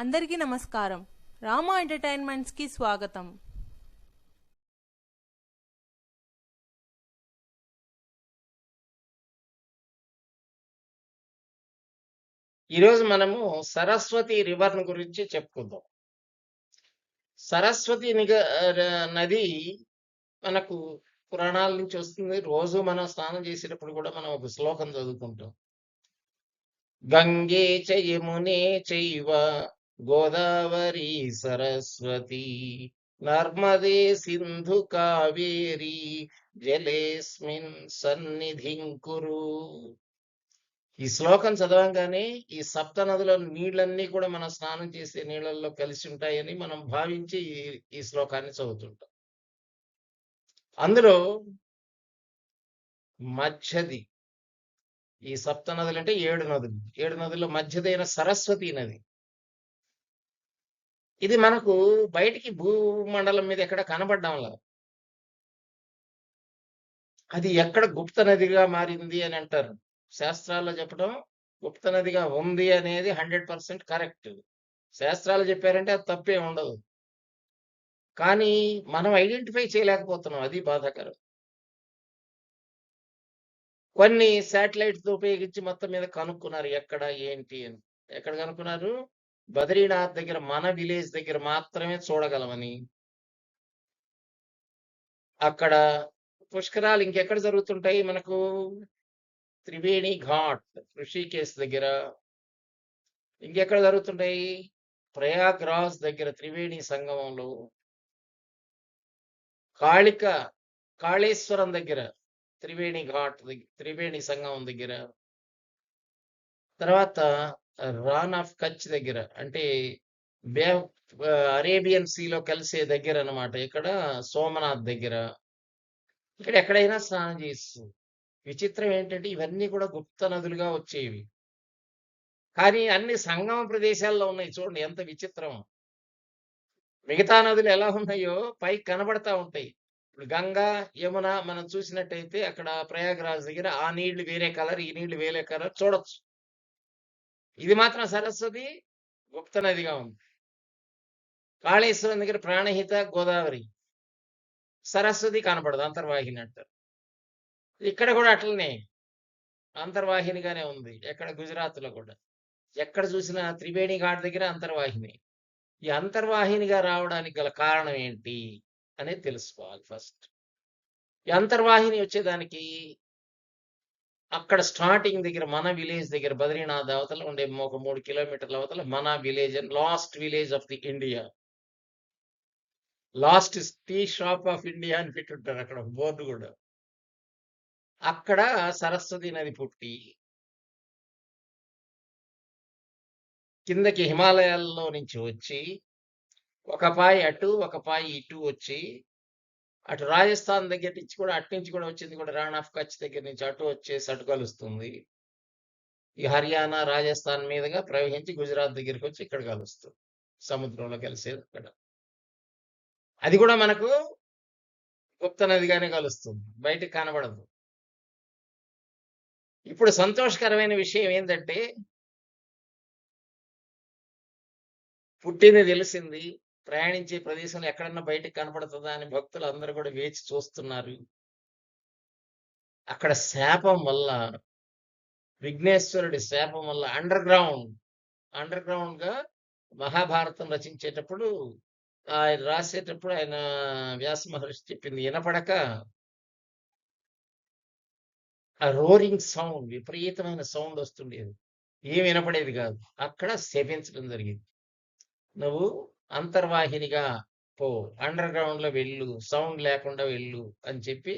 అందరికీ నమస్కారం. రామా ఎంటర్టైన్మెంట్స్కి స్వాగతం. ఈరోజు మనము సరస్వతి రివర్ గురించి చెప్పుకుందాం. సరస్వతి నిగ నది మనకు పురాణాల నుంచి వస్తుంది. రోజు మనం స్నానం చేసేటప్పుడు కూడా మనం ఒక శ్లోకం చదువుకుంటాం. గంగే చ యమునే చైవ గోదావరి సరస్వతి నర్మదే సింధు కావేరి జలేస్మిన్ సన్నిధిం కురు. ఈ శ్లోకం చదవంగానే ఈ సప్త నదుల నీళ్ళన్నీ కూడా మనం స్నానం చేసే నీళ్ళల్లో కలిసి ఉంటాయని మనం భావించి ఈ- ఈ శ్లోకాన్ని చదువుతుంటాం. అందులో మధ్యది ఈ సప్త నదులు అంటే ఏడు నదులు. ఏడు నదుల్లో మధ్యదైన సరస్వతి నది. ఇది మనకు బయటికి భూమండలం మీద ఎక్కడ కనబడ్డంలా అది ఎక్కడ గుప్త నదిగా మారింది అని అంటారు. శాస్త్రాల్లో చెప్పడం గుప్త నదిగా ఉంది అనేది హండ్రెడ్ పర్సెంట్ కరెక్ట్. శాస్త్రాలు చెప్పారంటే అది తప్పే ఉండదు. కానీ మనం ఐడెంటిఫై చేయలేకపోతున్నాం. అది బాధాకరం. కొన్ని శాటిలైట్స్ ఉపయోగించి మొత్తం మీద కనుక్కున్నారు. ఎక్కడ ఏంటి అని. ఎక్కడ కనుక్కున్నారు? బద్రీనాథ్ దగ్గర మన విలేజ్ దగ్గర మాత్రమే చూడగలమని. అక్కడ పుష్కరాలు ఇంకెక్కడ జరుగుతుంటాయి? మనకు త్రివేణి ఘాట్ ఋషికేశ్ దగ్గర. ఇంకెక్కడ జరుగుతుంటాయి? ప్రయాగ్రాజ్ దగ్గర త్రివేణి సంగమంలో. కాళిక కాళేశ్వరం దగ్గర త్రివేణి ఘాట్ దగ్గర త్రివేణి సంగమం దగ్గర. తర్వాత రాన్ ఆఫ్ కచ్ దగ్గర అంటే బే అరేబియన్ సీలో కలిసే దగ్గర అన్నమాట. ఇక్కడ సోమనాథ్ దగ్గర. ఇక్కడ ఎక్కడైనా స్నానం చేస్తూ. విచిత్రం ఏంటంటే ఇవన్నీ కూడా గుప్త నదులుగా వచ్చేవి. కానీ అన్ని సంగమ ప్రదేశాల్లో ఉన్నాయి చూడండి ఎంత విచిత్రం. మిగతా నదులు ఎలా ఉన్నాయో పైకి కనబడతా ఉంటాయి. ఇప్పుడు గంగా యమున మనం చూసినట్టయితే అక్కడ ప్రయాగరాజ్ దగ్గర ఆ నీళ్ళు వేరే కలర్ ఈ నీళ్ళు వేరే కలర్ చూడొచ్చు. ఇది మాత్రం సరస్వతి గుప్త నదిగా ఉంది. కాళేశ్వరం దగ్గర ప్రాణహిత గోదావరి సరస్వతి కనపడదు అంతర్వాహిని అంటారు. ఇక్కడ కూడా అట్లనే అంతర్వాహినిగానే ఉంది ఎక్కడ గుజరాత్లో కూడా. ఎక్కడ చూసినా త్రివేణి ఘాట్ దగ్గర అంతర్వాహిని. ఈ అంతర్వాహినిగా రావడానికి గల కారణం ఏంటి అనేది తెలుసుకోవాలి ఫస్ట్. ఈ అంతర్వాహిని వచ్చేదానికి అక్కడ స్టార్టింగ్ దగ్గర మన విలేజ్ దగ్గర బద్రీనాథ్ అవతల ఉండే ఒక మూడు కిలోమీటర్ల అవతల మన village last village of the India last tea shop of India అని పెట్టుంటారు అక్కడ బోర్డు కూడా. అక్కడ సరస్వతి నది పుట్టి కిందకి హిమాలయాల్లో నుంచి వచ్చి ఒక పాయి అటు ఒక పాయి ఇటు వచ్చి అటు రాజస్థాన్ దగ్గర నుంచి కూడా అటు నుంచి కూడా వచ్చింది కూడా రాణ్ ఆఫ్ కచ్ దగ్గర నుంచి అటు వచ్చేసి అటు కలుస్తుంది. ఈ హర్యానా రాజస్థాన్ మీదుగా ప్రవహించి గుజరాత్ దగ్గరికి వచ్చి ఇక్కడ కలుస్తుంది. సముద్రంలో కలిసేది అక్కడ. అది కూడా మనకు గుప్త నదిగానే కలుస్తుంది. బయటకు కనబడదు. ఇప్పుడు సంతోషకరమైన విషయం ఏంటంటే పుట్టింది తెలిసింది. ప్రయాణించే ప్రదేశంలో ఎక్కడన్నా బయటకు కనపడుతుందా అని భక్తులు అందరూ కూడా వేచి చూస్తున్నారు. అక్కడ శాపం వల్ల విఘ్నేశ్వరుడి శాపం వల్ల అండర్ గ్రౌండ్ అండర్ గ్రౌండ్గా మహాభారతం రచించేటప్పుడు ఆయన రాసేటప్పుడు ఆయన వ్యాస మహర్షి చెప్పింది వినపడక. ఆ రోరింగ్ సౌండ్ విపరీతమైన సౌండ్ వస్తుండేది. ఏం వినపడేది కాదు. అక్కడ శపించడం జరిగింది. నువ్వు అంతర్వాహినిగా పో అండర్ గ్రౌండ్లో వెళ్ళు సౌండ్ లేకుండా వెళ్ళు అని చెప్పి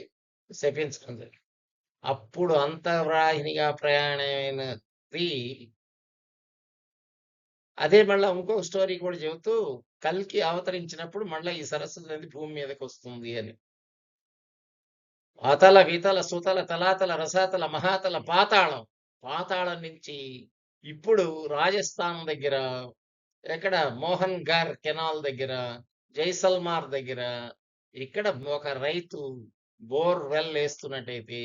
శపించడం జరిగింది. అప్పుడు అంతర్వాహినిగా ప్రయాణమైనది అదే మళ్ళీ ఇంకొక స్టోరీ కూడా చెబుతూ కల్కి అవతరించినప్పుడు మళ్ళీ ఈ సరస్వతి నది భూమి మీదకి వస్తుంది అని. అతల వితల సుతల తలాతల రసాతల మహాతల పాతాళం పాతాళం నుంచి ఇప్పుడు రాజస్థాన్ దగ్గర ఎక్కడ మోహన్ గార్ కెనాల్ దగ్గర జైసల్మార్ దగ్గర ఇక్కడ ఒక రైతు బోర్ వెల్ వేస్తున్నట్టయితే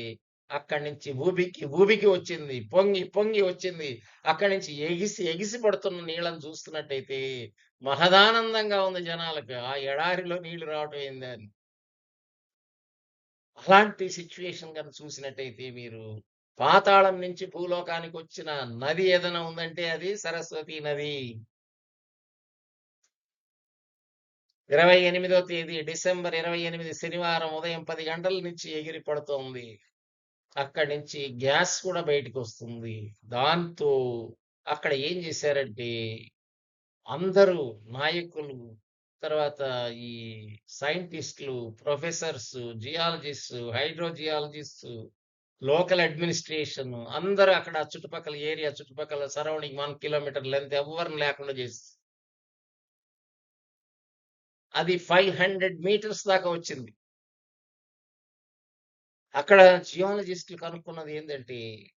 అక్కడి నుంచి ఊబికి ఊబికి వచ్చింది పొంగి పొంగి వచ్చింది. అక్కడి నుంచి ఎగిసి ఎగిసి పడుతున్న నీళ్ళని చూస్తున్నట్టయితే మహదానందంగా ఉంది జనాలకు. ఆ ఎడారిలో నీళ్ళు రావటం ఏంది అని. అలాంటి సిచ్యువేషన్ కనుక చూసినట్టయితే మీరు పాతాళం నుంచి భూలోకానికి వచ్చిన నది ఏదైనా ఉందంటే అది సరస్వతి నది. ఇరవై ఎనిమిదో తేదీ డిసెంబర్ ఇరవై ఎనిమిది శనివారం ఉదయం పది గంటల నుంచి ఎగిరి పడుతోంది అక్కడి నుంచి గ్యాస్ కూడా బయటకు వస్తుంది దాంతో అక్కడ ఏం చేశారంటే అందరూ నాయకులు తర్వాత ఈ సైంటిస్టులు professors geologist hydrogeologist local administration అందరూ అక్కడ చుట్టుపక్కల ఏరియా చుట్టుపక్కల సరౌండింగ్ వన్ కిలోమీటర్ లెంత్ ఎవరిని లేకుండా చేసి అది ఫైవ్ హండ్రెడ్ మీటర్స్ దాకా వచ్చింది. అక్కడ జియాలజిస్టులు కనుక్కున్నది ఏంటంటే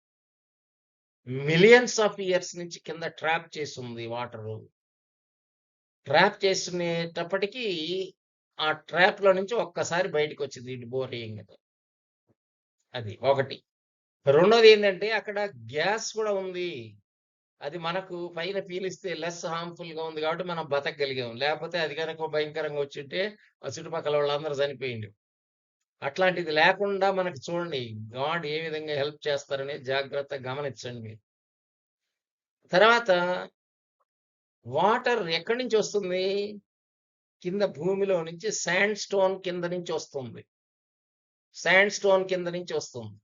మిలియన్స్ ఆఫ్ ఇయర్స్ నుంచి కింద ట్రాప్ చేసి ఉంది వాటర్. ట్రాప్ చేసుకునేటప్పటికీ ఆ ట్రాప్లో నుంచి ఒక్కసారి బయటకు వచ్చింది బోరింగ్ అది ఒకటి. రెండోది ఏంటంటే అక్కడ గ్యాస్ కూడా ఉంది. అది మనకు పైన పీలిస్తే లెస్ హార్మ్ఫుల్గా ఉంది కాబట్టి మనం బతకగలిగాం. లేకపోతే అది కనుక భయంకరంగా వచ్చింటే ఆ చుట్టుపక్కల వాళ్ళందరూ చనిపోయింది అట్లాంటిది లేకుండా మనకు చూడండి గాడ్ ఏ విధంగా హెల్ప్ చేస్తారని జాగ్రత్త గమనించండి మీరు. తర్వాత వాటర్ ఎక్కడి నుంచి వస్తుంది? కింద భూమిలో నుంచి శాండ్ స్టోన్ కింద నుంచి వస్తుంది. శాండ్ స్టోన్ కింద నుంచి వస్తుంది.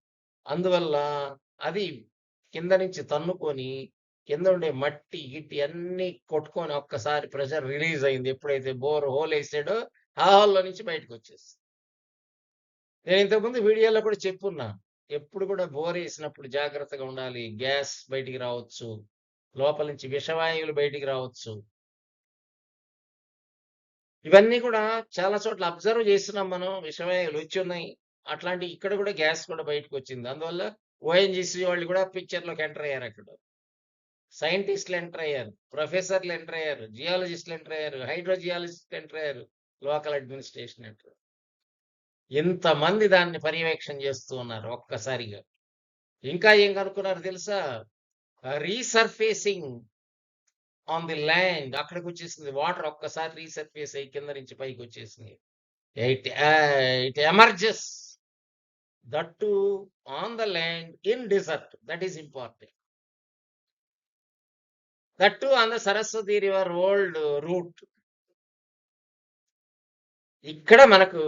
అందువల్ల అది కింద నుంచి తన్నుకొని కింద ఉండే మట్టి గిట్టి అన్ని కొట్టుకొని ఒక్కసారి ప్రెషర్ రిలీజ్ అయింది. ఎప్పుడైతే బోర్ హోల్ వేసాడో ఆ హాల్లో నుంచి బయటకు వచ్చేసి నేను ఇంతకుముందు వీడియోలో కూడా చెప్పున్నా ఎప్పుడు కూడా బోర్ వేసినప్పుడు జాగ్రత్తగా ఉండాలి. గ్యాస్ బయటికి రావచ్చు. లోపల నుంచి విషవాయువులు బయటికి రావచ్చు. ఇవన్నీ కూడా చాలా చోట్ల అబ్జర్వ్ చేస్తున్నాం మనం. విషవాయువులు వచ్చి ఉన్నాయి. అట్లాంటి ఇక్కడ కూడా గ్యాస్ కూడా బయటకు వచ్చింది. అందువల్ల ఓఎన్జీసీ వాళ్ళు కూడా పిక్చర్లోకి ఎంటర్ అయ్యారు అక్కడ. సైంటిస్టులు ఎంటర్ అయ్యారు ప్రొఫెసర్లు ఎంటర్ అయ్యారు జియాలజిస్టులు ఎంటర్ అయ్యారు హైడ్రోజియాలజిస్టులు ఎంటర్ అయ్యారు లోకల్ అడ్మినిస్ట్రేషన్ ఎంటర్ ఇంతమంది దాన్ని పర్యవేక్షణ చేస్తూ ఉన్నారు ఒక్కసారిగా. ఇంకా ఏం కనుక్కున్నారు తెలుసా? రీసర్ఫేసింగ్ ఆన్ ది ల్యాండ్ అక్కడికి వచ్చేసింది వాటర్ ఒక్కసారి రీసర్ఫేస్ అయ్యి కింద నుంచి పైకి వచ్చేసింది. It it emerges that too on the land in desert that is important. That too on the Saraswati river old route ఇక్కడ మనకు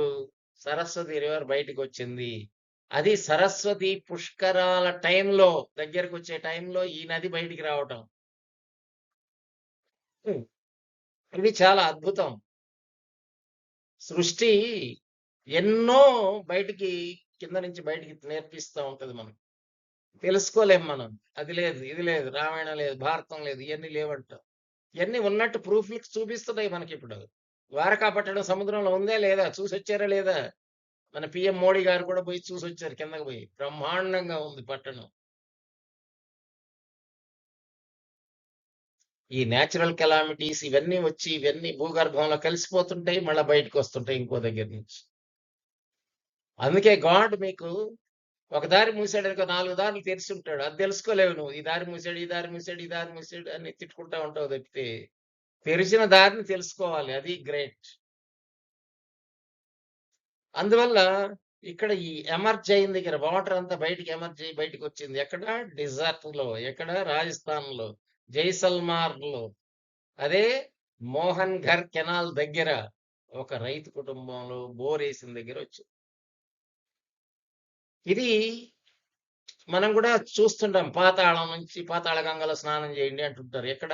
సరస్వతి రివర్ బయటకు వచ్చింది. అది సరస్వతి పుష్కరాల టైంలో దగ్గరకు వచ్చే టైంలో ఈ నది బయటికి రావటం. ఇది చాలా అద్భుతం. సృష్టి ఎన్నో బయటికి కింద నుంచి బయటికి నేర్పిస్తూ ఉంటుంది మనకు. తెలుసుకోలేం మనం. అది లేదు ఇది లేదు రామాయణం లేదు భారతం లేదు ఇవన్నీ లేవంటాం ఇవన్నీ ఉన్నట్టు ప్రూఫ్లు చూపిస్తున్నాయి మనకి ఇప్పుడు ద్వారకా పట్టణం సముద్రంలో ఉందా లేదా? చూసి వచ్చారా లేదా? మన పిఎం మోడీ గారు కూడా పోయి చూసి వచ్చారు కిందకి పోయి. బ్రహ్మాండంగా ఉంది పట్టణం. ఈ నేచురల్ కెలామిటీస్ ఇవన్నీ వచ్చి ఇవన్నీ భూగర్భంలో కలిసిపోతుంటాయి మళ్ళీ బయటకు వస్తుంటాయి ఇంకో దగ్గర నుంచి. అందుకే గాడ్ మీకు ఒక దారి మూసాడు అనుకో నాలుగు దారులు తెరిచి ఉంటాడు అది తెలుసుకోలేవు నువ్వు. ఈ దారి మూసాడు ఈ దారి మూసాడు ఈ దారి మూసాడు అని తిట్టుకుంటా ఉంటావు తప్పితే తెరిచిన దారిని తెలుసుకోవాలి. అది గ్రేట్. అందువల్ల ఇక్కడ ఈ ఎమర్జ్ అయిన దగ్గర వాటర్ అంతా బయటికి ఎమర్జ్ అయ్యి బయటికి వచ్చింది. ఎక్కడ? డిజర్ట్లో ఎక్కడ? రాజస్థాన్లో జైసల్మార్లో అదే మోహన్ ఘర్ కెనాల్ దగ్గర ఒక రైతు కుటుంబంలో బోర్ వేసిన దగ్గర వచ్చింది. ఇది మనం కూడా చూస్తుంటాం. పాతాళం నుంచి పాతాళ గంగలో స్నానం చేయండి అంటుంటారు. ఎక్కడ?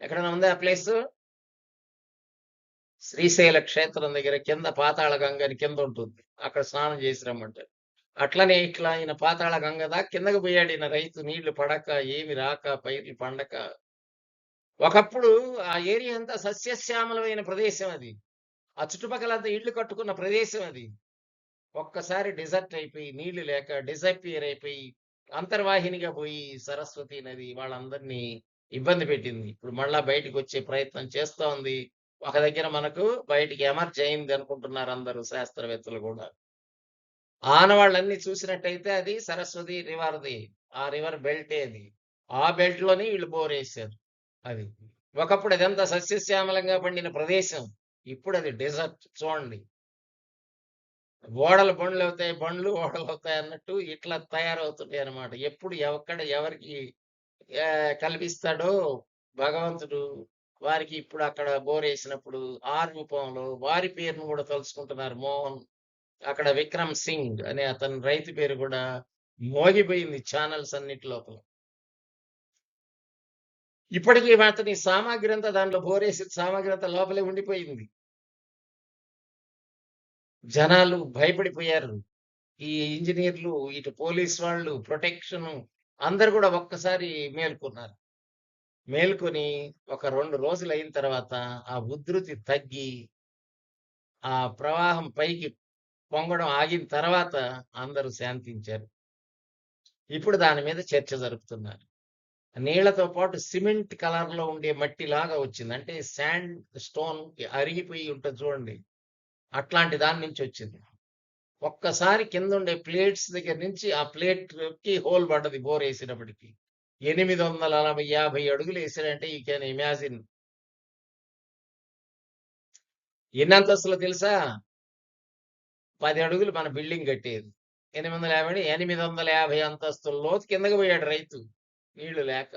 ఎక్కడైనా ఉందా ఆ ప్లేస్? శ్రీశైల క్షేత్రం దగ్గర కింద పాతాళ గంగ అని కింద ఉంటుంది. అక్కడ స్నానం చేసి రమ్మంటారు. అట్లనే ఇట్లా ఆయన పాతాళ గంగ దా కిందకు పోయాడు ఈయన రైతు. నీళ్ళు పడక ఏమి రాక పైర్లు పండక. ఒకప్పుడు ఆ ఏరియా అంతా సస్యశ్యామలమైన ప్రదేశం అది. ఆ చుట్టుపక్కల అంతా ఇళ్ళు కట్టుకున్న ప్రదేశం అది. ఒక్కసారి డిజర్ట్ అయిపోయి నీళ్ళు లేక డిసపియర్ అయిపోయి అంతర్వాహినిగా పోయి సరస్వతి నది వాళ్ళందరినీ ఇబ్బంది పెట్టింది ఇప్పుడు మళ్ళా బయటకు వచ్చే ప్రయత్నం చేస్తా ఉంది ఒక దగ్గర మనకు బయటికి ఎమర్జ్ అయింది అనుకుంటున్నారు అందరూ శాస్త్రవేత్తలు కూడా ఆనవాళ్ళన్నీ చూసినట్టయితే అది సరస్వతి రివర్‌ది. ఆ రివర్ బెల్టే అది. ఆ బెల్ట్‌లోనే వీళ్ళు బోరేసారు అది. ఒకప్పుడు అదంతా సస్యశ్యామలంగా పండిన ప్రదేశం. ఇప్పుడు అది డెజర్ట్ చూడండి. ఓడలు బండ్లవుతాయి, బండ్లు ఓడలు అవుతాయి అన్నట్టు ఇట్లా తయారవుతున్నాయి అనమాట ఎప్పుడు ఎక్కడ ఎవరికి కల్పిస్తాడో భగవంతుడు వారికి ఇప్పుడు అక్కడ బోరేసినప్పుడు ఆ రూపంలో వారి పేరును కూడా తలుచుకుంటున్నారు. మోహన్ అక్కడ 'విక్రమ్ సింగ్' అనే అతని రైతు పేరు కూడా మోగిపోయింది ఛానల్స్ అన్నిటి లోపల. ఇప్పటికి అతని సామాగ్రి అంతా దాంట్లో బోరేసి సామాగ్రి అంతా లోపలే ఉండిపోయింది. జనాలు భయపడిపోయారు. ఈ ఇంజనీర్లు ఇటు పోలీస్ వాళ్ళు, ప్రొటెక్షన్ అందరు కూడా ఒక్కసారి మేల్కొన్నారు. మేల్కొని ఒక రెండు రోజులు అయిన తర్వాత ఆ ఉధృతి తగ్గి ఆ ప్రవాహం పైకి పొంగడం ఆగిన తర్వాత అందరూ శాంతించారు. ఇప్పుడు దాని మీద చర్చ జరుపుతున్నారు. నీళ్ళతో పాటు సిమెంట్ కలర్‌లో ఉండే మట్టిలాగా వచ్చింది. అంటే శాండ్ స్టోన్ అరిగిపోయి ఉంటుంది చూడండి. అట్లాంటి దాని నుంచి వచ్చింది. ఒక్కసారి కింద ఉండే ప్లేట్స్ దగ్గర నుంచి ఆ ప్లేట్‌కి హోల్ పడ్డది బోరేసినప్పటికి. 850 అడుగులు ఏసాడంటే ఈ కెన్ ఇమాజిన్. ఎన్ని అంతస్తులు తెలుసా? పది అడుగులు మన బిల్డింగ్ కట్టేది. 850 850 అంతస్తుల లోతు కిందకి పోయాడు రైతు. నీళ్ళు లేక.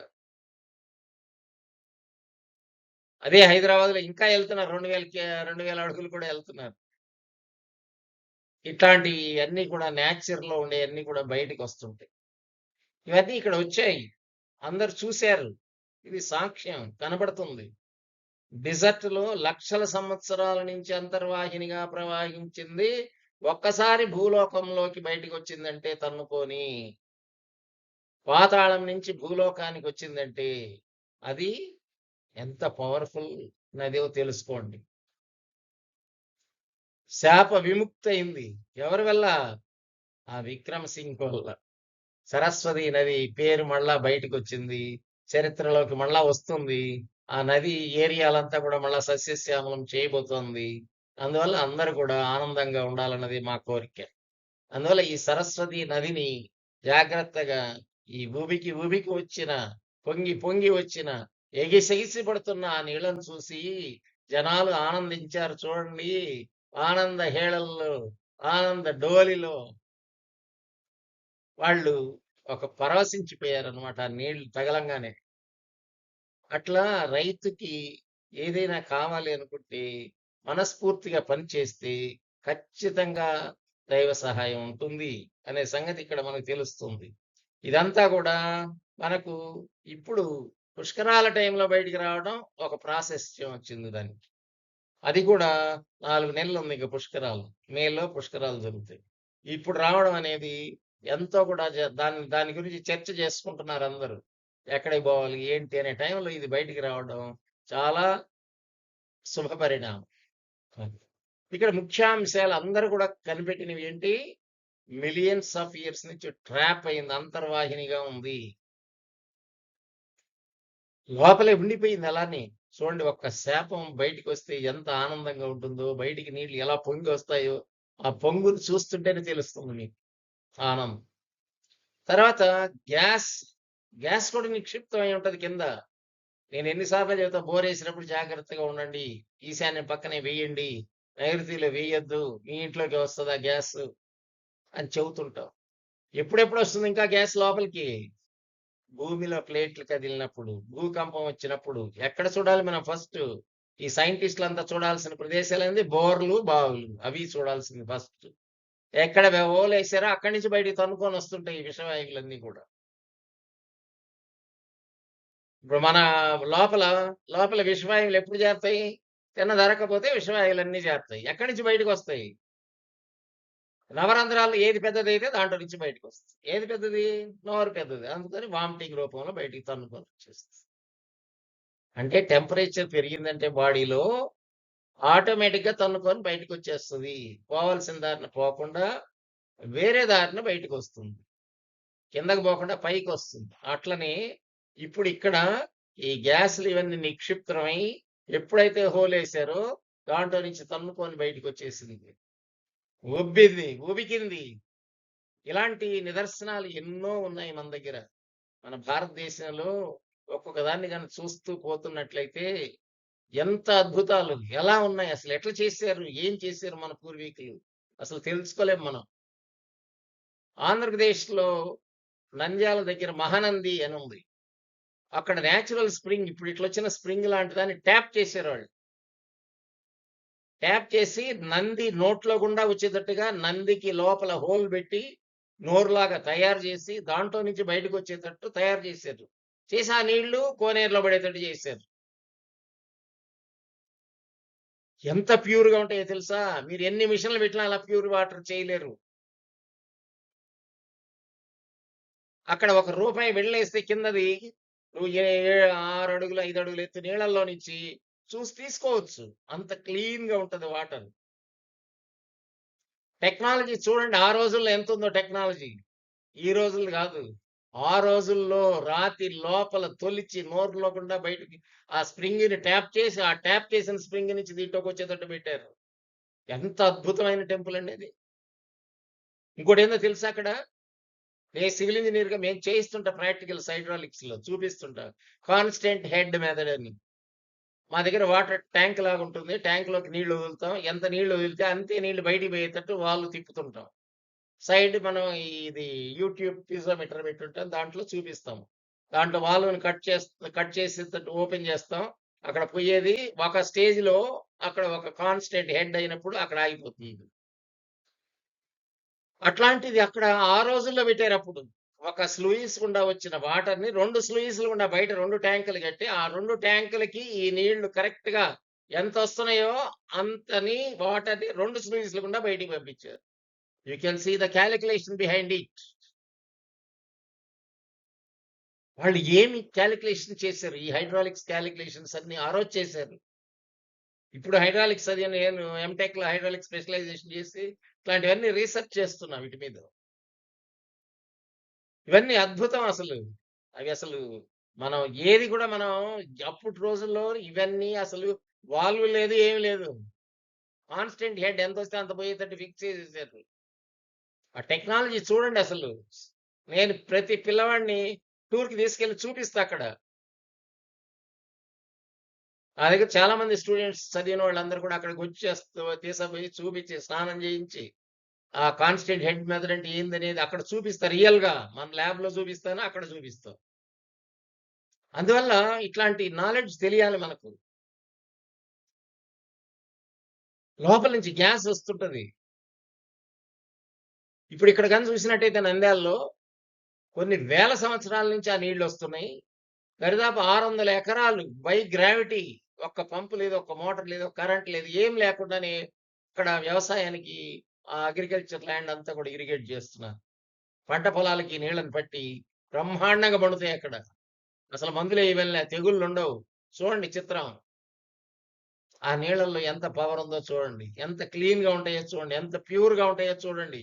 అదే హైదరాబాద్‌లో ఇంకా వెళ్తున్నారు రెండు వేల రెండు వేల అడుగులు కూడా వెళ్తున్నారు ఎళ్తున్నారు. ఇట్లాంటియన్నీ కూడా నేచర్‌లో ఉండేయన్నీ కూడా బయటికొస్తుంటాయి. ఇవన్నీ ఇక్కడ వచ్చాయి. అందరు చూశారు ఇది సాక్ష్యం కనబడుతుంది. డెజర్ట్‌లో లక్షల సంవత్సరాల నుంచి అంతర్వాహినిగా ప్రవహించింది. ఒక్కసారి భూలోకంలోకి బయటికొచ్చిందంటే తన్నుకొని పాతాళం నుంచి భూలోకానికి వచ్చిందంటే అది ఎంత పవర్‌ఫుల్ నదో తెలుసుకోండి. శాప విముక్తయింది. ఎవరి వల్ల? ఆ 'విక్రమ్ సింగ్' వల్ల. సరస్వతి నది పేరు మళ్ళా బయటికొచ్చింది. చరిత్రలోకి మళ్ళా వస్తుంది. ఆ నది ఏరియాలంతా కూడా మళ్ళా సస్యశ్యామలం చేయబోతోంది. అందువల్ల అందరూ కూడా ఆనందంగా ఉండాలన్నది మా కోరిక. అందువల్ల ఈ సరస్వతి నదిని జాగ్రత్తగా ఈ ఊబికి ఊబికి వచ్చిన, పొంగి పొంగి వచ్చిన, ఎగిసెగిసి పడుతున్న ఆ నీళ్ళను చూసి జనాలు ఆనందించారు చూడండి. ఆనంద హేళల్లో, ఆనంద డోలిలో వాళ్ళు ఒక పరవశించిపోయారనమాట ఆ నీళ్ళు తగలంగానే. అట్లా రైతుకి ఏదైనా కావాలి అనుకుంటే మనస్ఫూర్తిగా పని చేస్తే ఖచ్చితంగా దైవ సహాయం ఉంటుంది అనే సంగతి ఇక్కడ మనకు తెలుస్తుంది. ఇదంతా కూడా మనకు ఇప్పుడు పుష్కరాల టైంలో బయటికి రావడం ఒక ప్రాశస్త్యం వచ్చింది దానికి. అది కూడా నాలుగు నెలలు ఉంది ఇక పుష్కరాలు. మేలో పుష్కరాలు జరుగుతాయి. ఇప్పుడు రావడం అనేది ఎంతో కూడా దాని దాని గురించి చర్చ చేసుకుంటున్నారు అందరూ. ఎక్కడికి పోవాలి? ఏంటి? అనే టైంలో ఇది బయటికి రావడం చాలా శుభ పరిణామం. ఇక్కడ ముఖ్యాంశాలు అందరూ కూడా కనిపెట్టినవి ఏంటి? మిలియన్స్ ఆఫ్ ఇయర్స్ నుంచి ట్రాప్ అయింది. అంతర్వాహినిగా ఉంది. లోపలే ఉండిపోయింది అలానే. చూడండి ఒక్క శాపం బయటికి వస్తే ఎంత ఆనందంగా ఉంటుందో, బయటికి నీళ్ళు ఎలా పొంగి వస్తాయో ఆ పొంగుని చూస్తుంటేనే తెలుస్తుంది మీకు. ఆనందం. తర్వాత గ్యాస్, గ్యాస్ కూడా నిక్షిప్తమై ఉంటది కింద. నేను ఎన్ని సార్లు బోర్ బోరేసినప్పుడు జాగ్రత్తగా ఉండండి. ఈశాన్యం పక్కనే వేయండి. నైరుతిలో వేయొద్దు. మీ ఇంట్లోకి వస్తుందా గ్యాస్ అని చెబుతుంటాం. ఎప్పుడెప్పుడు వస్తుంది ఇంకా గ్యాస్ లోపలికి? భూమిలో ప్లేట్లు కదిలినప్పుడు, భూకంపం వచ్చినప్పుడు ఎక్కడ చూడాలి మనం ఫస్ట్ ఈ సైంటిస్ట్‌లంతా చూడాల్సిన ప్రదేశాలేంది? బోర్లు, బావులు. అవి చూడాల్సింది ఫస్ట్. ఎక్కడ వె హోలేసారో అక్కడి నుంచి బయటికి తనుకొని వస్తుంటాయి ఈ విషవాయువులన్నీ కూడా. ఇప్పుడు మన లోపల, లోపల విషవాయువులు ఎప్పుడు చేస్తాయి తిన్న దొరకపోతే విషవాయువులన్నీ చేరుతాయి ఎక్కడి నుంచి బయటకు వస్తాయి నవరంధ్రాలు ఏది పెద్దది అయితే దాంట్లో నుంచి బయటికొస్తాయి. ఏది పెద్దది? నోరు పెద్దది. అందుకని వామిటింగ్ రూపంలో బయటికి తన్నుకొని వచ్చేస్తుంది అంటే టెంపరేచర్ పెరిగిందంటే బాడీలో ఆటోమేటిక్‌గా తన్నుకొని బయటికొచ్చేస్తది. పోవాల్సిన దారిన పోకుండా వేరే దారిన బయటికొస్తుంది. కిందకి పోకుండా పైకి వస్తుంది అట్లనే ఇప్పుడు ఇక్కడ ఈ గ్యాస్‌లు ఇవన్నీ నిక్షిప్తమై ఎప్పుడైతే హోలేసారో దాంట్లో నుంచి తన్నుకొని బయటికొచ్చేసింది. ఉబ్బింది, ఉబికింది. ఇలాంటి నిదర్శనాలు ఎన్నో ఉన్నాయి మన దగ్గర. మన భారతదేశంలో ఒక్కొక్క దాన్ని గాని చూస్తూ పోతున్నట్లయితే ఎంత అద్భుతాలు ఎలా ఉన్నాయి అసలు ఎట్లా చేశారు? ఏం చేశారు మన పూర్వీకులు? అసలు తెలుసుకోలేం మనం. ఆంధ్రప్రదేశ్‌లో నంద్యాల దగ్గర మహానంది అని ఉంది. అక్కడ నేచురల్ స్ప్రింగ్ ఇప్పుడు ఇట్లా వచ్చిన స్ప్రింగ్ లాంటి దాన్ని ట్యాప్ చేశారాళ్ళు. ట్యాప్ చేసి నంది నోట్లో గుండా వచ్చేటట్టుగా నందికి లోపల హోల్ పెట్టి నోరులాగా తయారు చేసి దాంట్లో నుంచి బయటకు వచ్చేటట్టు తయారు చేశారు. చేసి ఆ నీళ్ళు కోనేరులో పడేటట్టు చేశారు. ఎంత ప్యూర్‌గా ఉంటాయో తెలుసా? మీరు ఎన్ని మిషన్‌లు పెట్టినా అలా ప్యూర్ వాటర్ చేయలేరు. అక్కడ ఒక రూపాయి వెళ్ళేస్తే కిందది నువ్వు ఏ ఏ 6 అడుగులు, ఐదు అడుగులు ఎత్తు నీళ్ళల్లో నుంచి చూసి తీసుకోవచ్చు. అంత క్లీన్‌గా ఉంటుంది వాటర్. టెక్నాలజీ చూడండి ఆ రోజుల్లో ఎంత ఉందో టెక్నాలజీ. ఈ రోజుల్లో కాదు ఆ రోజుల్లో రాతి లోపల తొలిచి నోరులోకుండా బయటికి ఆ స్ప్రింగ్‌ని ట్యాప్ చేసి, ఆ ట్యాప్ చేసిన స్ప్రింగ్ నుంచి దీంట్లోకొచ్చేటట్టు పెట్టారు. ఎంత అద్భుతమైన టెంపుల్ అండి అది. ఇంకోటేందో తెలుసా అక్కడ? నేను సివిల్ ఇంజనీర్గా మేము చేయిస్తుంటా ప్రాక్టికల్ హైడ్రాలిక్స్‌లో చూపిస్తుంటా. కాన్స్టెంట్ హెడ్ మెథడ్ అని. మా దగ్గర వాటర్ ట్యాంక్ లాగా ఉంటుంది. ట్యాంక్‌లోకి నీళ్ళు వదులుతాం. ఎంత నీళ్ళు వదిలితే అంతే నీళ్ళు బయటికి పోయేటట్టు వాళ్ళు తిప్పుతుంటాం. సైడ్ మనం ఇది యూట్యూబ్ పిజోమీటర్ పెట్టుంటాం. దాంట్లో చూపిస్తాం. దాంట్లో వాళ్ళని కట్ చేస్తా కట్ చేసేటట్టు ఓపెన్ చేస్తాం. అక్కడ పోయేది ఒక స్టేజ్‌లో అక్కడ ఒక కాన్స్టెంట్ హెడ్ అయినప్పుడు అక్కడ ఆగిపోతుంది. అట్లాంటిది అక్కడ ఆ రోజుల్లో పెట్టారప్పుడు. ఒక స్లూయిస్ గుండా వచ్చిన వాటర్‌ని 2 స్లూయిస్‌ల గుండా బయట రెండు ట్యాంకులు కట్టి, ఆ రెండు ట్యాంకులకి ఈ నీళ్ళు ఎంత వస్తున్నాయో అంతని వాటర్‌ని 2 స్లూయిస్‌ల గుండా బయటికి పంపించారు. You can see the calculation behind it. వాళ్ళు ఏమి క్యాలిక్యులేషన్ చేశారు? ఈ హైడ్రాలిక్స్ క్యాలిక్యులేషన్స్ అన్ని ఆ రోజు చేశారు. ఇప్పుడు హైడ్రాలిక్స్ అది నేను ఎంటెక్లో హైడ్రాలిక్స్ స్పెషలైజేషన్ చేసి ఇట్లాంటివన్నీ రీసెర్చ్ చేస్తున్నా వీటి మీద. ఇవన్నీ అద్భుతం అసలు. అవి అసలు మనం ఏది కూడా మనం అప్పటి రోజుల్లో ఇవన్నీ అసలు వాల్వ్ లేదు ఏమి లేదు. కాన్స్టెంట్ హెడ్ ఎంత వస్తే అంత పోయేటట్టు ఫిక్స్ చేసేసారు. ఆ టెక్నాలజీ చూడండి అసలు. నేను ప్రతి పిల్లవాడిని టూర్‌కి తీసుకెళ్ళి చూపిస్తా అక్కడ. నా దగ్గర చాలా మంది స్టూడెంట్స్ చదివిన వాళ్ళందరూ కూడా అక్కడికి వచ్చి తీసుకుపోయి చూపించి, స్నానం చేయించి, ఆ కాన్స్టెంట్ హెడ్ మెథడ్ అంటే ఏందనేది అక్కడ చూపిస్తా రియల్‌గా. మన ల్యాబ్‌లో చూపిస్తాను, అక్కడ చూపిస్తాం. అందువల్ల ఇట్లాంటి నాలెడ్జ్ తెలియాలి మనకు. లోపల నుంచి గ్యాస్ వస్తుంటది. ఇప్పుడు ఇక్కడ కానీ చూసినట్టయితే నంద్యాలలో కొన్ని వేల సంవత్సరాల నుంచి ఆ నీళ్ళొస్తున్నాయి. దరిదాపు 600 ఎకరాలు బై గ్రావిటీ ఒక్క పంపు లేదు, ఒక్క మోటార్ లేదు, కరెంట్ లేదు. ఏం లేకుండానే ఇక్కడ వ్యవసాయానికి ఆ అగ్రికల్చర్ ల్యాండ్ అంతా కూడా ఇరిగేట్ చేస్తున్నారు. పంట పొలాలకి నీళ్ళని పట్టి బ్రహ్మాండంగా పండుతాయి అక్కడ. అసలు మందులు ఏవెళ్ళినా తెగుళ్ళు తెగుళ్ళుండవు. చూడండి చిత్రం. ఆ నీళ్ళల్లో ఎంత పవర్ ఉందో చూడండి. ఎంత క్లీన్‌గా ఉంటాయో చూడండి. ఎంత ప్యూర్‌గా ఉంటాయో చూడండి.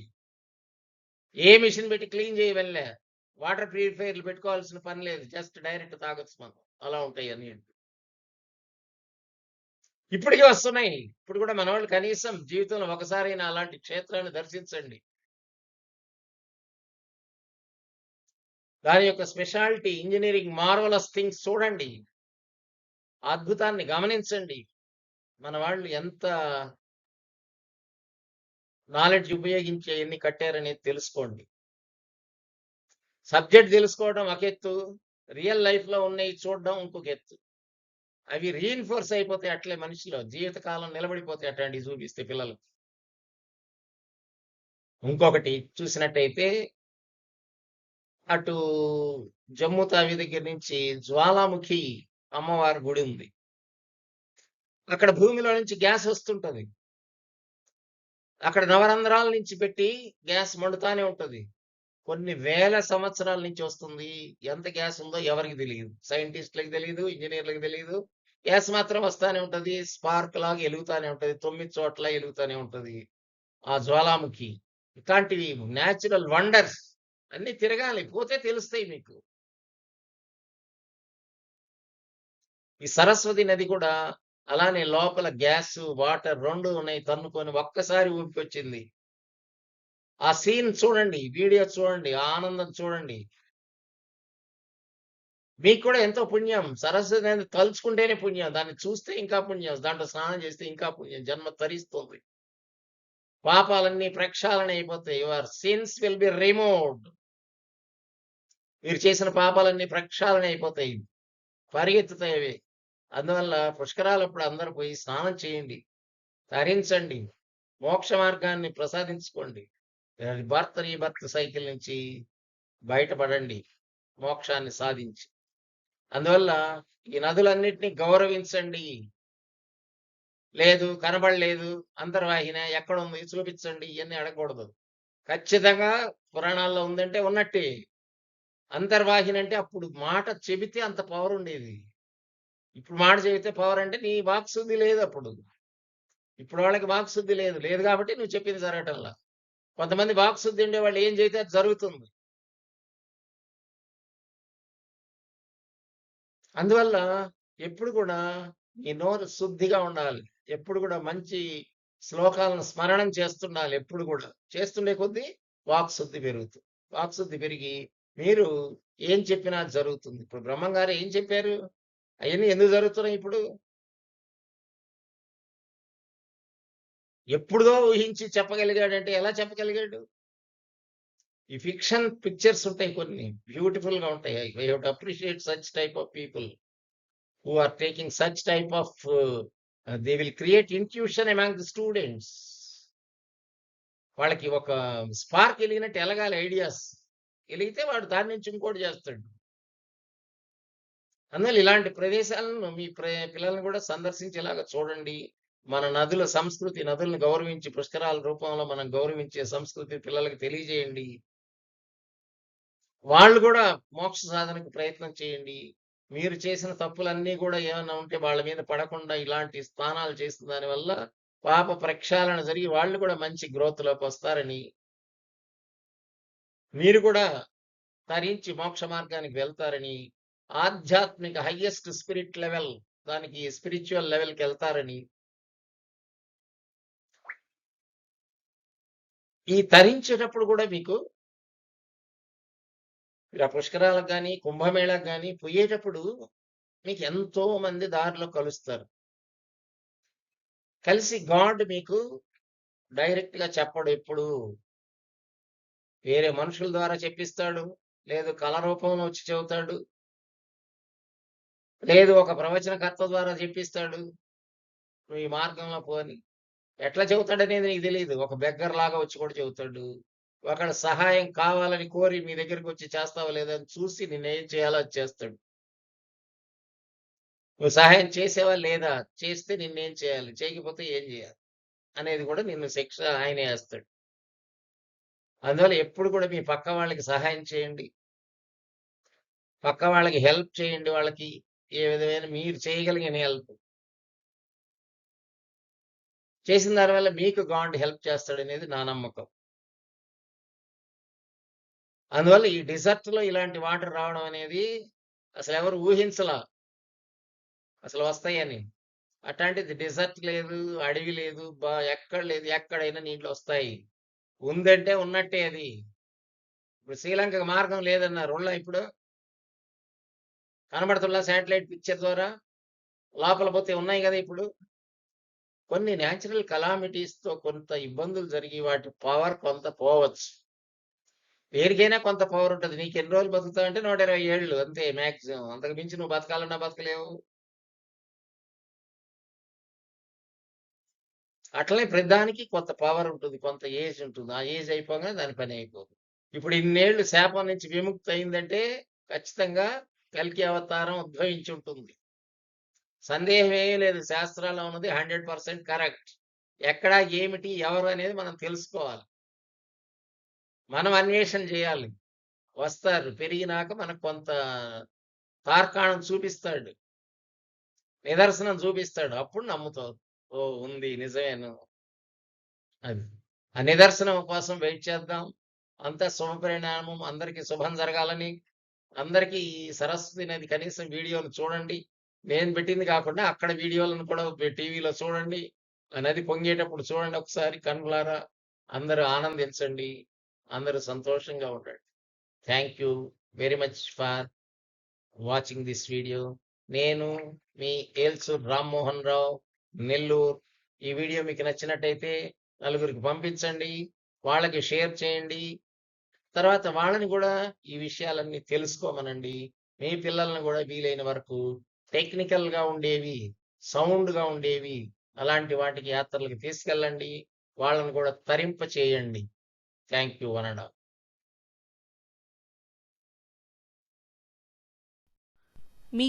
ఏ మిషన్ పెట్టి క్లీన్ చేయవలే. వాటర్ ప్యూరిఫైర్లు పెట్టుకోవాల్సిన పని లేదు. జస్ట్ డైరెక్ట్ తాగొచ్చు మనం. అలా ఉంటాయి ఆ నీళ్ళు. ఇప్పటికి వస్తున్నాయి. ఇప్పుడు కూడా మనోళ్ళు కనీసం జీవితంలో ఒకసారైనా అలాంటి క్షేత్రాన్ని దర్శించండి. దాని యొక్క స్పెషాలిటీ ఇంజనీరింగ్ మార్వలస్ థింగ్స్ చూడండి. అద్భుతాన్ని గమనించండి. మన వాళ్ళు ఎంత నాలెడ్జ్ ఉపయోగించి ఎన్ని కట్టారనేది తెలుసుకోండి. సబ్జెక్ట్ తెలుసుకోవడం ఒక ఎత్తు. రియల్ లైఫ్‌లో ఉన్నాయి చూడడం ఇంకొక ఎత్తు. అవి రీఎన్ఫోర్స్ అయిపోతాయి అట్లే మనిషిలో. జీవితకాలం నిలబడిపోతాయి అట్లాంటివి చూపిస్తే పిల్లలు. ఇంకొకటి చూసినట్టయితే అటు జమ్మూ తావి దగ్గర నుంచి జ్వాలాముఖి అమ్మవారి గుడి ఉంది. అక్కడ భూమిలో నుంచి గ్యాస్ వస్తుంటది. అక్కడ నవరంధ్రాల నుంచి పెట్టి గ్యాస్ మండుతానే ఉంటది. కొన్ని వేల సంవత్సరాల నుంచి వస్తుంది. ఎంత గ్యాస్ ఉందో ఎవరికి తెలియదు సైంటిస్ట్‌లకి తెలియదు ఇంజనీర్లకు తెలియదు గ్యాస్ మాత్రం వస్తానే ఉంటుంది స్పార్క్ లాగా ఎలుగుతానే ఉంటది. తొమ్మిది చోట్ల ఎలుగుతానే ఉంటది. ఆ జ్వాలాముఖి. ఇట్లాంటివి నేచురల్ వండర్స్ అన్ని తిరగాలి. పోతే తెలుస్తాయి మీకు. ఈ సరస్వతి నది కూడా అలానే లోపల గ్యాస్ వాటర్ రెండు ఉన్నాయి తన్నుకొని ఒక్కసారి ఊపుకొచ్చింది. ఆ సీన్ చూడండి వీడియో చూడండి ఆ ఆనందం చూడండి. మీకు కూడా ఎంతో పుణ్యం. సరస్వతి నది తలుచుకుంటేనే పుణ్యం. దాన్ని చూస్తే ఇంకా పుణ్యం. దాంట్లో స్నానం చేస్తే ఇంకా పుణ్యం. జన్మ తరిస్తుంది. పాపాలన్నీ ప్రక్షాళన అయిపోతాయి. Your sins will be removed మీరు చేసిన పాపాలన్నీ ప్రక్షాళన అయిపోతాయి. పరిగెత్తుతాయి. అవి అందువల్ల పుష్కరాలప్పుడు అందరూ పోయి స్నానం చేయండి. తరించండి. మోక్ష మార్గాన్ని ప్రసాదించుకోండి. భర్త నీ భర్త సైకిల్ నుంచి బయటపడండి. మోక్షాన్ని సాధించి. అందువల్ల ఈ నదులన్నిటినీ గౌరవించండి. లేదు కనబడలేదు అంతర్వాహిన ఎక్కడ ఉంది చూపించండి ఇవన్నీ అడగకూడదు. ఖచ్చితంగా పురాణాల్లో ఉందంటే ఉన్నట్టే. అంతర్వాహిని అంటే అప్పుడు మాట చెబితే అంత పవర్ ఉండేది. ఇప్పుడు మాట చెబితే పవర్ అంటే నీ వాక్శుద్ధి లేదు అప్పుడు. ఇప్పుడు వాళ్ళకి వాక్శుద్ధి లేదు. లేదు కాబట్టి నువ్వు చెప్పింది జరగటంలా కొంతమంది వాక్శుద్ధి ఉండే వాళ్ళు ఏం చేస్తే అది జరుగుతుంది. అందువల్ల ఎప్పుడు కూడా ఈ నోరు శుద్ధిగా ఉండాలి. ఎప్పుడు కూడా మంచి శ్లోకాలను స్మరణం చేస్తుండాలి. ఎప్పుడు కూడా చేస్తుండే కొద్దీ వాక్ శుద్ధి పెరుగుతుంది వాక్ శుద్ధి పెరిగి మీరు ఏం చెప్పినా జరుగుతుంది. ఇప్పుడు బ్రహ్మం గారు ఏం చెప్పారు? అవన్నీ ఎందుకు జరుగుతున్నాయి ఇప్పుడు? ఎప్పుడుదో ఊహించి చెప్పగలిగాడంటే ఎలా చెప్పగలిగాడు? ఈ ఫిక్షన్ పిక్చర్స్ ఉంటాయి కొన్ని బ్యూటిఫుల్గా ఉంటాయి. I have appreciate such type of people who are taking such type of they will create intuition among the students. వాళ్ళకి ఒక స్పార్క్ వెలిగినట్టు ఎలగాలి ఐడియాస్. వెలిగితే వాడు దాని నుంచి ఇంకోటి చేస్తాడు. అందువల్ల ఇలాంటి ప్రదేశాలను మీ ప్ర- పిల్లల్ని కూడా సందర్శించేలాగా చూడండి. మన నదుల సంస్కృతి నదులను గౌరవించి పుష్కరాల రూపంలో మనం గౌరవించే సంస్కృతి పిల్లలకు తెలియజేయండి. వాళ్ళు కూడా మోక్ష సాధనకు ప్రయత్నం చేయండి. మీరు చేసిన తప్పులన్నీ కూడా ఏమైనా ఉంటే వాళ్ళ మీద పడకుండా ఇలాంటి స్థానాలు చేసిన దానివల్ల పాప ప్రక్షాళన జరిగి వాళ్ళు కూడా మంచి గ్రోత్లోకి వస్తారని మీరు కూడా తరించి మోక్ష మార్గానికి వెళ్తారని ఆధ్యాత్మిక హయ్యెస్ట్ స్పిరిట్ లెవెల్ దానికి స్పిరిచువల్ లెవెల్కి వెళ్తారని ఈ తరించేటప్పుడు కూడా మీకు ఇలా ఆ పుష్కరాలకు కానీ కుంభమేళకు కానీ పోయేటప్పుడు మీకు ఎంతో మంది దారిలో కలుస్తారు. కలిసి గాడ్ మీకు డైరెక్ట్గా చెప్పడు ఎప్పుడు. వేరే మనుషుల ద్వారా చెప్పిస్తాడు లేదు కళ రూపంలో వచ్చి చెబుతాడు లేదు ఒక ప్రవచనకర్త ద్వారా చెప్పిస్తాడు నువ్వు ఈ మార్గంలో పోని. ఎట్లా చెబుతాడు అనేది నీకు తెలియదు ఒక బెగ్గర్ లాగా వచ్చి కూడా చెబుతాడు. ఒకడు సహాయం కావాలని కోరి మీ దగ్గరికి వచ్చి చేస్తావా లేదా అని చూసి నేనేం చేయాలో చేస్తాడు. నువ్వు సహాయం చేసేవా లేదా? చేస్తే నిన్నేం చేయాలి? చేయకపోతే ఏం చేయాలి? అనేది కూడా నిన్ను శిక్ష ఆయనే వేస్తాడు. అందువల్ల ఎప్పుడు కూడా మీ పక్క వాళ్ళకి సహాయం చేయండి. పక్క వాళ్ళకి హెల్ప్ చేయండి వాళ్ళకి. ఏ విధమైన మీరు చేయగలిగిన హెల్ప్. చేసిన దానివల్ల మీకు గాడ్ హెల్ప్ చేస్తాడు అనేది నా నమ్మకం. అందువల్ల ఈ డిజర్ట్లో ఇలాంటి వాటర్ రావడం అనేది అసలు ఎవరు ఊహించలా. అసలు వస్తాయని. అట్లాంటిది డిజర్ట్ లేదు అడవి లేదు బా ఎక్కడ లేదు ఎక్కడైనా నీళ్ళు వస్తాయి. ఉందంటే ఉన్నట్టే అది. ఇప్పుడు శ్రీలంక మార్గం లేదన్నారు ఉళ్ళ ఇప్పుడు. కనబడుతున్నా శాటిలైట్ పిక్చర్ ద్వారా లోపల పోతే ఉన్నాయి కదా ఇప్పుడు. కొన్ని న్యాచురల్ కలామిటీస్తో కొంత ఇబ్బందులు జరిగి వాటి పవర్ కొంత పోవచ్చు. వేరికైనా కొంత పవర్ ఉంటుంది. నీకు ఎన్ని రోజులు బతుకుతావు అంటే నూట ఇరవై ఏళ్ళు. అంతే మాక్సిమం అంతకు మించి నువ్వు బతకాలన్నా బతకలేవు. అట్లనే ప్రతిదానికి కొంత పవర్ ఉంటుంది. కొంత ఏజ్ ఉంటుంది. ఆ ఏజ్ అయిపోగానే దాని పని అయిపోదు ఇప్పుడు ఇన్నేళ్ళు శాపం నుంచి విముక్తి అయిందంటే ఖచ్చితంగా కల్కి అవతారం ఉద్భవించి ఉంటుంది. సందేహం లేదు. శాస్త్రాల్లో ఉన్నది హండ్రెడ్ పర్సెంట్ కరెక్ట్. ఎక్కడ ఏమిటి ఎవరు అనేది మనం తెలుసుకోవాలి. మనం అన్వేషణ చేయాలి. వస్తారు. పెరిగినాక మనకు కొంత తార్కాణం చూపిస్తాడు. నిదర్శనం చూపిస్తాడు. అప్పుడు నమ్ముతావు. ఓ ఉంది నిజమేను. అది. ఆ నిదర్శనం కోసం వెయిట్ చేద్దాం. అంతా శుభ పరిణామం అందరికీ శుభం జరగాలని అందరికీ ఈ సరస్వతి నది కనీసం వీడియోలు చూడండి. నేను పెట్టింది కాకుండా అక్కడ వీడియోలను కూడా టీవీలో చూడండి నది పొంగేటప్పుడు చూడండి ఒకసారి కనులారా అందరూ ఆనందించండి అందరూ సంతోషంగా ఉండండి. Thank you very much for watching this video నేను మీ ఏల్సూర్ రామ్మోహన్ రావు నెల్లూరు. ఈ వీడియో మీకు నచ్చినట్టయితే నలుగురికి పంపించండి వాళ్ళకి షేర్ చేయండి. తర్వాత వాళ్ళని కూడా ఈ విషయాలన్నీ తెలుసుకోమనండి. మీ పిల్లల్ని కూడా వీలైన వరకు టెక్నికల్గా ఉండేవి సౌండ్గా ఉండేవి అలాంటి వాటికి యాత్రలకు తీసుకెళ్ళండి. వాళ్ళని కూడా తరింప చేయండి. Thank you అనడా me